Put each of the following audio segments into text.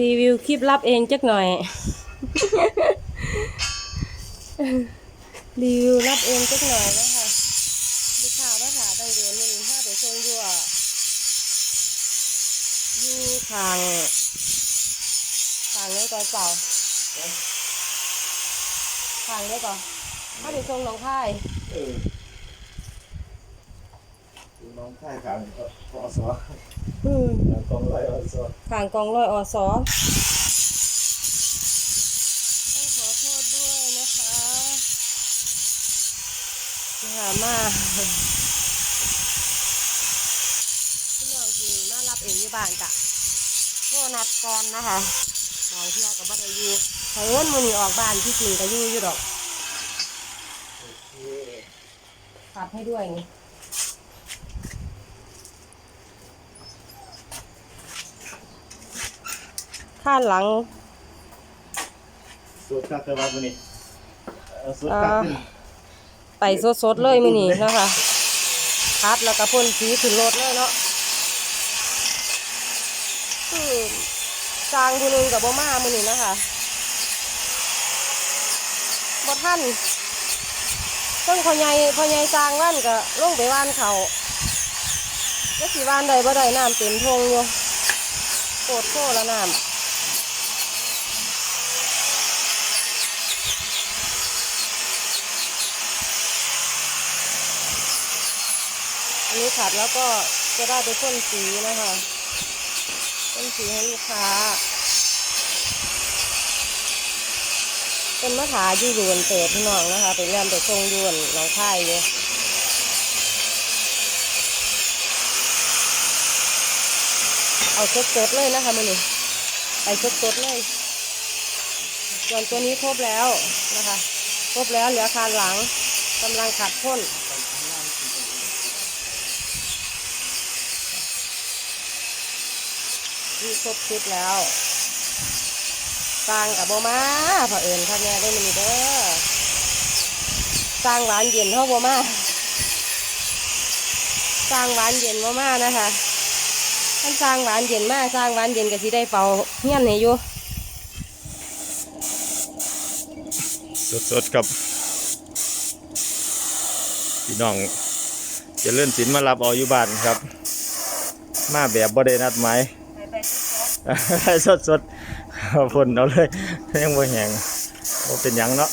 รีวิวคลิปลับเองจักหน่อย รีวิวรับเองจักหน่อยนะคะดูข่าวว่าถาตั้งเดือนหนึงถ้าไปส่งอยู่อะอยู่ทางทางนี้ก่อนเปล่าทางนี้ก่อนถ้าไปส่งหนองคาย เออดูน้องค่ายขางพอสออืมกองร้อยอสอทางกองร้อยอสอต้องขอโทษด้วยนะคะหามาพี่น้องคือมารับเองอยู่บ้านกะโทรนัดก่อนนะคะบางเที่ยกับบัตรยูเพิ่นมือนี้ออกบ้านที่จริงก็อยู่อยู่ดอกขับให้ด้วยนี่ ข้างหลังสุดคักเตอร์มาบุนี่เอาสุดคักขึ้นไปสดๆเลยมือนี้นะคะคัดแล้วก็พ่นสีขึ้นรถเลยเนาะคือสร้างผู้หนึงกับบ่มามือนี้นะคะบ่ท่านเพิ่งพ่อใหญ่พ่อใหญ่สร้างว่านก็ลงไปว่านเขาก็สิว่านใดบ่ได้น้ำเต็มทงอยู่โคตรโคละน้ำ นนี้ขัดแล้วก็จะได้ไปพ่นสีนะคะพ่นสีให้ลูกค้า เป็นมะขามอยู่ยวนเตดพี่น้องนะคะเป็นเรื่องไปทรงยวนหน้องค่ายอยู่เอาสดๆเลยนะคะมือนี้ไปสดๆเลย ส่วนตัวนี้ครบแล้วนะคะ ครบแล้วเหลือคานหลังกำลังขัดพ่น ที่ครบชุดแล้วสร้างกับโบมาเผอิญค่ะแม่ได้มีเด้อสร้างหวานเย็นเท่าโบมาสร้างหวานเย็นโบมานะคะท่านสร้างหวานเย็นมากสร้างหวานเย็นก็สิได้เป่าเฮี้ยนให้อยู่สดๆครับพี่น้องจะเลื่อนสินมารับเอาอยู่บ้านครับ มาแบบบ่ได้นัดหมาย สดสดๆเอาพ่นเอาเลยยังบ่แหงบ่เป็นหยังเนาะ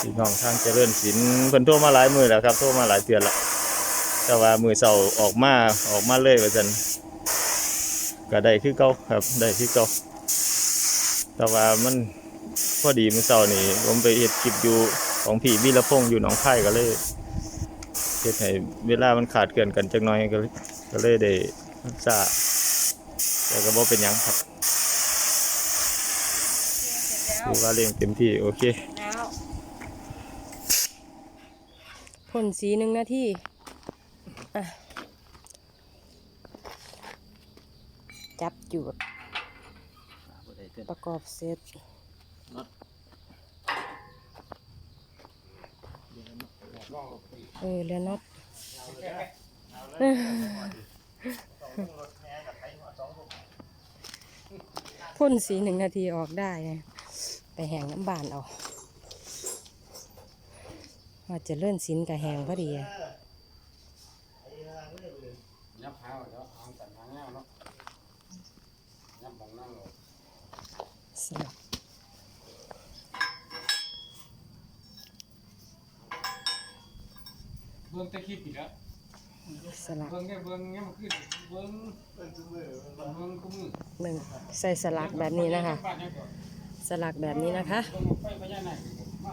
พี่น้องทางเจริญศิลป์เพิ่นโทรมาหลายมือแล้วครับโทรมาหลายเทื่อแล้วแต่ว่ามือเสาออกมาออกมาเลยว่าซั่นก็ได้คือเก่าครับได้คือเก่าแต่ว่ามันพอดีมือเสานี่ผมไปเฮ็ดคลิปอยู่ของพี่วิรพงษ์อยู่หนองคายก็เลยเฮ็ดให้เวลามันขาดเกินกันจักหน่อยก็เลยก็เลยได้ ซ่าแต่ก็บ่เป็นหยังครับดูว่าเลี้ยงเต็มที่โอเคแล้วพ่นสีหนึ่งนาทีอะจับจุดประกอบเสร็จเออเรียนน็อต พ่นสีหนึ่งนาทีออกได้ไงไปแหงน้ำบานเอาว่าจะเลื่อนสินกับแหงพอดีอะยับหาไว้แล้วเอาแต่ทางแนวเนาะยับมองนั่งเลยสลับเบิ้งแตะคลิปอีกแล้ว สลับเบิ้งเนี่ยเบิ้งเนี่ยมันขึ้นเบิ้งเบิ้งคู่มือหนึ่งใส่สลักแบบนี้นะคะบ้านยังก่อนสลักแบบนี้นะคะเบิ้งไฟพญานาคมา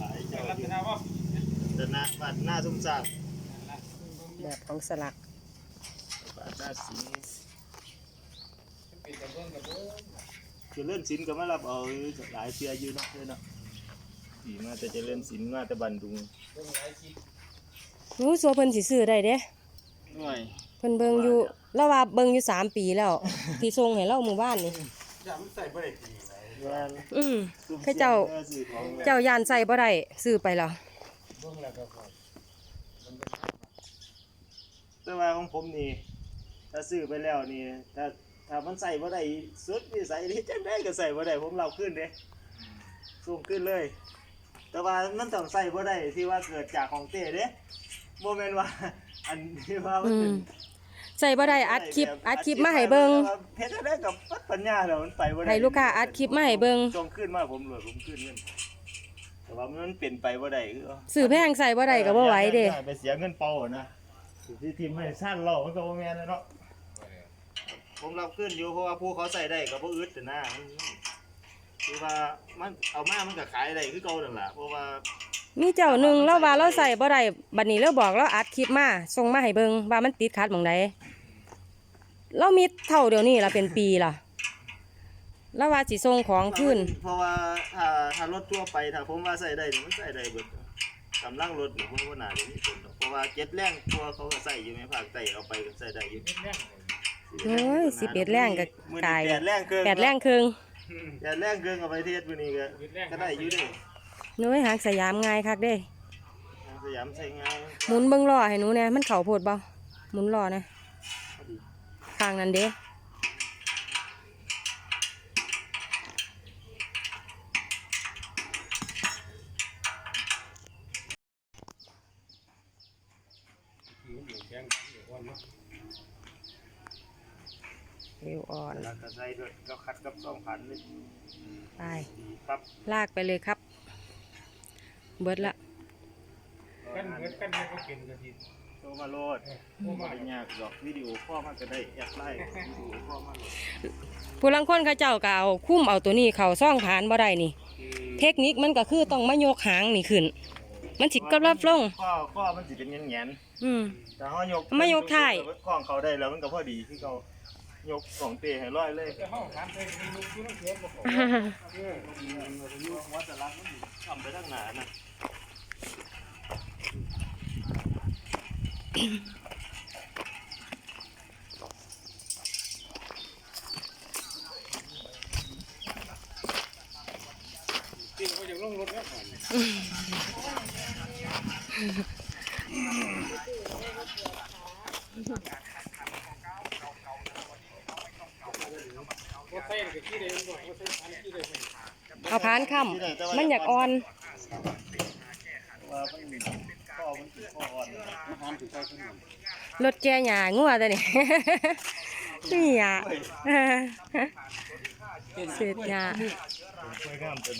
เอาลักษณะว่าเดินหน้าบ้านหน้าทุ่มสร้างแบบของสลักบ้านหน้าสิงปิดกับเบิ้งกับเบิ้งเจะเลื่อนสินก็มารับเอาหลายเทื่ออยู่เนาะเด้อเนาะ ผีมาแต่เจะเลื่อนสินมาแต่บันดุงเบิ้งหลายคลิปรู้สัวเพิ่นสิซื้อได้เด้หน่อยเพิ่นเบิ่งอยู่แล้วว่าเบิ่งอยู่สามปีแล้ว ที่ส่งให้เราหมู่บ้านนี่อย่ามันใส่บ่ได้ดีเลยงานอืมซุ่มให้เจ้าซื้อของเจ้ายานใส่บ่ได้ซื้อไปแล้วเบิ้งแล้วก็พอแต่ว่าของผมนี่ ถ้าซื้อไปแล้วนี่ ถ้าถ้ามันใส่บ่ได้สุดวิสัยนี่จังได้ก็ใส่บ่ได้ผมเราขึ้นเด้สูงขึ้นเลย แต่ว่ามันต้องใส่บ่ได้ที่ว่าเกิดจากของเต้เด้บ่แม่นว่า อันที่ว่ามันอืเป็มนใส่บ่ได้อัดคลิปอัดคลิปมาให้เบิ่งเฮ็ดได้กับปัดปัญญาแล้วมันไปบ่ได้ให้ลูกค้าอัดคลิปมาให้เบิ่ง จงขึ้นมาผมรวยผมขึ้นเงินแต่ว่ามันเป็นไปบ่ได้คือเอาซื้อแพงใส่บ่ได้ก็บ่ไหวเด้ ไปเสียเงินเปล่าอะนะที่ทีมให้สั้นเรามันก็บ่แม่นนะเนาะผมรับขึ้นอยู่เพราะว่าผู้เขาใส่ได้ก็บ่อึดแต่นะ คือว่ามันเอามามันก็ขายได้คือเก่านั่นล่ะเพราะว่ามีเจ้าหนึงเราว่าเราใส่บ่ได้บัดนี้เราบอกเราอัดคลิปมาส่งมาให้เบิ่งว่ามันติดขัดหม่องใดเรามีเท่าเดี๋ยวนี้ล่ะเป็นปีล่ะแล้วว่าสิส่งของคืนเพราะว่าถ้าถ้ารถทั่วไปถ้าผมว่าใส่ได้นี่มันใส่ได้เบิดกำลังรถนี่ผมว่าน่าจะมีผลดอกเพราะว่าเจ็ดแรงตัวเขาก็ใส่อยู่ในภาคใต้เอาไปก็ใส่ได้อยู่โอ้ย11แรงก็มื้อตายนี้แปดแรงเกินแปดแรงครึ่ง แปดแรงเกินเอาไปเทศมื้อนี้ก็ก็ได้อยู่เด้หนูไปหางสยามง่ายคักเด้สยามใช้งานหมุนเบิ่งล้อให้หนูแหน่มันเข้าโพดบ่หมุนล้อนะข้างนั้นเด้ เอวอ่อน แล้วก็ใส่ด้วยเราคัดกับสองพันเลยไปครับลากไปเลยครับ เบิดละ กันเหมือนกันเนี่ยก็กินกันทีโทรมาโลดโทรมาเป็นยากดอกวิดีโอข้อมาก็ได้แอดไลน์วิดีโอข้อมาโหลดผู้ลังคนเขาเจ้าก็เอาคุ้มเอาตัวนี้เขาซ่องผ่านบ่ได้นี่ เทคนิคมันก็คือต้องมายกหางนี่ขึ้น มันสิกระลับลง ข้อข้อมันสิเป็นแงนอืม ๆแต่เฮายกมายกท้าย กล้องเขาได้แล้วมันก็พอดีที่เขา ยกของเตะให้ร้อยเลยแต่ห้องถามไปมีลูกอยู่น้ำเสียงบ่ขอวัดแต่ละมันอยู่ทำไปทั้งหนานะจริงก็ยังลงรถแล้วก่อนรถไฟก็ขี้ได้บ่รถไฟอันขี้ได้บ่ เอาผ่านค่ำมันอยากอ่อนรถแก่หญ้างัวตัวนี้นี่หญ้าเศษหญ้าช่วยามเป็น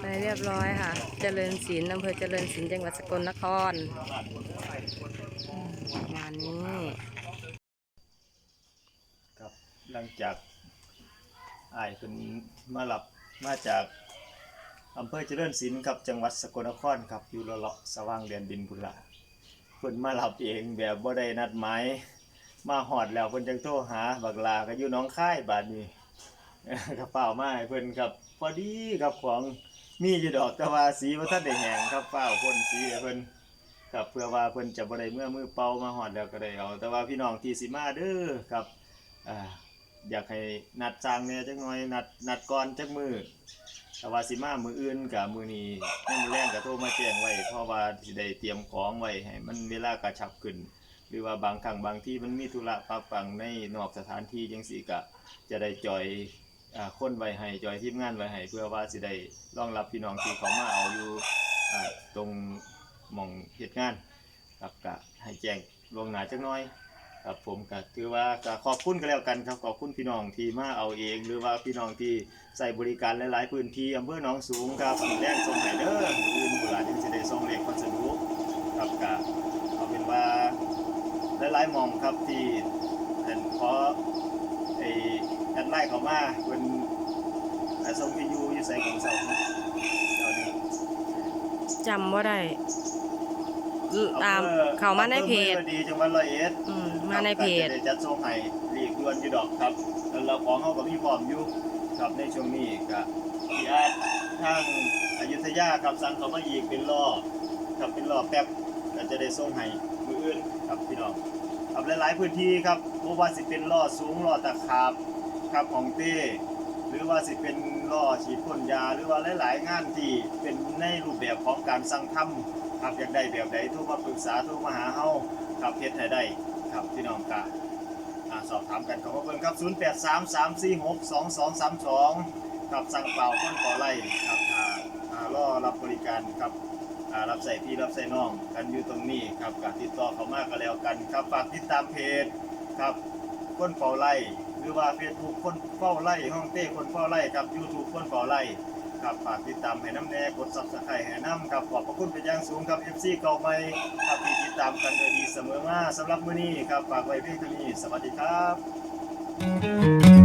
ไปเรียบร้อยค่ะ เจริญศิลป์อำเภอเจริญศิลป์จังหวัดสกลนครอืมงานนี้ หลังจากอ้ายเป็นมาหลับมาจากอำเภอเจริญศิลป์ครับจังหวัดสกลนครครับอยู่ละเลาะสว่างเดือนดินบุระเพิ่นมาหลับเองแบบบ่ได้นัดหมายมาหอดแล้วเพิ่นจังโทรหาบักลาก็อยู่น้องค่ายบาดนี้กระเป๋ามาให้เพิ่นครับพอดีครับของมีอยู่ดอกแต่ว่าสีบ่ทันได้แหงครับเฝ้าพ่นสีเพิ่นครับเพื่อว่าเพิ่นจะบ่ได้เมื่อมือเป่ามาหอดแล้วก็ได้เอาแต่ว่าพี่น้องที่สิมาเด้อครับอ่า อยากให้นัดจางเนี่ยจักหน่อยนัดนัดก่อนจักมือแต่ว่าสิมามืออื่นกับมือนี้ยังมื้อแรงก็โทรมาแจ้งไว้เพราะว่าสิได้เตรียมของไว้ให้มันเวลากระชับขึ้น หรือว่าบางครั้งบางที่มันมีธุระปักปังในนอกสถานที่จังซี่ก็จะได้จอยอ่าคนไว้ให้จอยทีมงานไว้ให้เพื่อว่าสิได้รองรับพี่น้องที่เขามาเอาอยู่ตรงหม่องเฮ็ดงานครับก็ให้แจ้งลวงหน้าจักหน่อย ครับผมก็ถือว่าก็ขอบคุณกันแล้วกันครับขอบคุณพี่น้องที่มาเอาเอง หรือว่าพี่น้องที่ใส่บริการหลายๆพื้นที่อำเภอหนองสูงครับแรงส่งไหนเด้ออื่นบุรียังสิได้ส่งเลขพัสดุครับก็เอาเป็นว่าหลายๆหมองครับที่เห็นขอไอ้แอดไลน์เขามาเพิ่นแต่ส่งวิทยุอยู่ใส่ของเสาเดี๋ยวนี้จำว่าได้อืมตามเขามาในเพจอำภอมืองดีจังหวัดร้อยเอ็ดอืม มาในเพจครับก็จะได้จัดส่ให้รีกด่วนอยู่ดอกครับแล้วเราของเขาก็มีพร้อมอยู่ครับในช่วงนี้ก็ที่อาจทางอยุธยาครับสั่งเขามาอีกเป็นรอบครับเป็นรอบแป๊บก็จะได้ส่งให้มืออื่นครับพี่น้องครับหลายๆพื้นที่ครับบ่ว่าสิเป็นล้อสูงล้อตะขาบครับของเต้หรือว่าสิเป็นล่อฉีดพ่นยา หรือว่าหลาย ๆ งานที่เป็นในรูปแบบของการสั่งทำครับอยากได้แบบใดโทรมาปรึกษาโทรมาหาเฮาครับเฮ็ดให้ได้ ครับพี่น้องกะอ่าสอบถามกันก็มาเบิ่งครับ 0833462232ครับสั่งเปล่าคนขอไล่ครับอ่อรอรับบริการครับรับใส่พี่รับใส่น้องกันอยู่ตรงนี้ครับการติดต่อเขามากก็แล้วกันครับฝากติดตามเพจครับคนเฝ้าไร่หรือว่าเฟซบุ๊กคนเฝ้าไร่ห้องเต้คนเฝ้าไร่ครับยูทูบคนเฝ้าไร่ ครับฝากติดตามให้น้ำแน่กดซับสไครต์ให้น้ำครับขอบพระคุณเป็นอย่างสูงครับ FC เก่าใหม่ครับที่ติดตามกันโดยดีเสมอมาสำหรับมื้อนี้ครับฝากไว้เพียงเท่านี้สวัสดีครับ